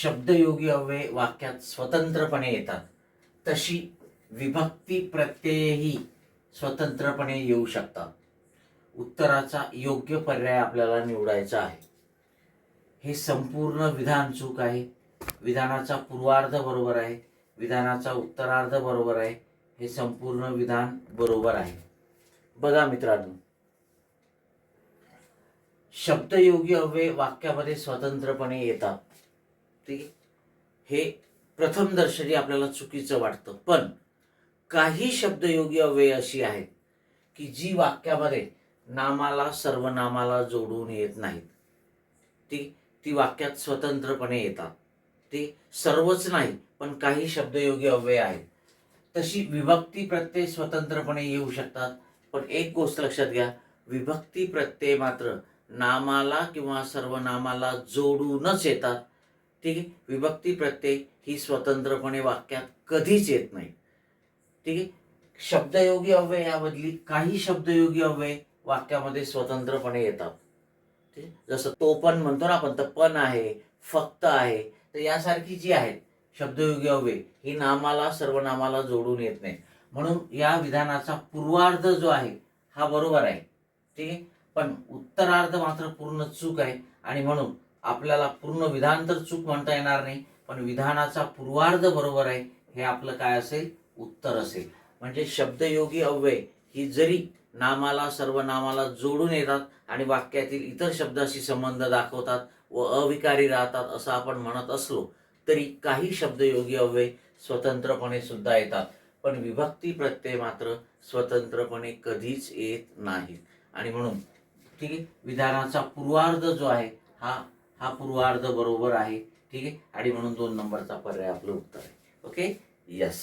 शब्दयोगी अव्यय वाक्यात स्वतंत्रपणे येतात. तशी विभक्ती प्रत्ययही स्वतंत्रपणे येऊ शकतात. उत्तराचा योग्य पर्याय आपल्याला निवडायचा आहे. हे संपूर्ण विधान चूक आहे. विधानाचा पूर्वार्ध बरोबर आहे. विधानाचा उत्तरार्ध बरोबर आहे. हे संपूर्ण विधान बरोबर आहे. बघा मित्रांनो. शब्दयोगी अव्यय वाक्यामध्ये स्वतंत्रपणे येतात. ते हे प्रथम दर्शनी आपल्याला चुकीचं वाटतं. पण काही शब्दयोगी अव्यय अशी आहेत की जी वाक्यामध्ये नामाला सर्वनामाला जोडून येत नाहीत. ती ती वाक्यात स्वतंत्रपणे येतात. ते सर्वच नाही पण काही शब्दयोगी अव्यय आहेत. तशी विभक्ती प्रत्यय स्वतंत्रपणे येऊ शकतात. पण एक गोष्ट लक्षात घ्या विभक्ती प्रत्यय मात्र नामाला किंवा सर्वनामाला जोडूनच येतात. ठीक आहे? विभक्ती प्रत्यय ही स्वतंत्रपणे वाक्यात कधीच येत नाही. ठीक आहे? शब्दयोगी अव्यय यामधली काही शब्दयोगी अव्यय वाक्यामध्ये स्वतंत्रपणे येतात. ठीक आहे? जसं तो पण म्हणतो ना आपण तर पण आहे फक्त आहे तर यासारखी जी आहेत शब्दयोगी अव्यय ही नामाला सर्वनामाला जोडून येत नाही म्हणून या विधानाचा पूर्वार्ध जो आहे हा बरोबर आहे. ठीक आहे? पण उत्तरार्ध मात्र पूर्ण चूक आहे. आणि म्हणून आपल्याला पूर्ण विधान तर चूक म्हणता येणार नाही पण विधानाचा पूर्वार्ध बरोबर आहे हे आपलं काय असेल? उत्तर असेल. म्हणजे शब्दयोगी अव्यय ही जरी नामाला सर्व नामाला जोडून येतात आणि वाक्यातील इतर शब्दाशी संबंध दाखवतात व अविकारी राहतात असं आपण म्हणत असलो तरी काही शब्दयोगी अव्यय स्वतंत्रपणे सुद्धा येतात. पण विभक्ती प्रत्यय मात्र स्वतंत्रपणे कधीच येत नाहीत. आणि म्हणून ठीक आहे? विधानाचा पूर्वार्ध जो आहे हा हा पूर्वार्ध बरोबर आहे ठीक आहे? आणि म्हणून दोन नंबरचा पर्याय आपलं उत्तर आहे. Okay yes